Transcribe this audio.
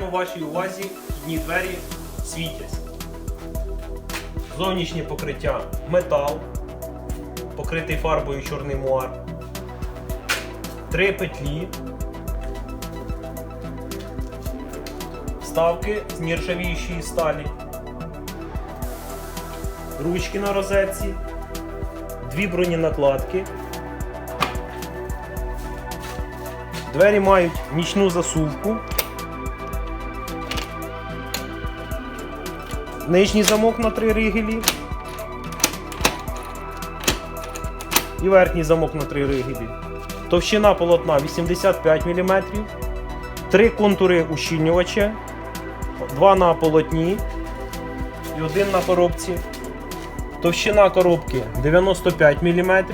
вашій увазі вхідні двері світясь. Зовнішнє покриття метал, покритий фарбою чорний муар. Три петлі. Вставки з нержавіючої сталі. Ручки на розетці. Дві броненакладки. Двері мають нічну засувку. Нижній замок на три ригелі. І верхній замок на три ригелі. Товщина полотна 85 мм. Три контури ущільнювача. Два на полотні і один на коробці. Товщина коробки 95 мм.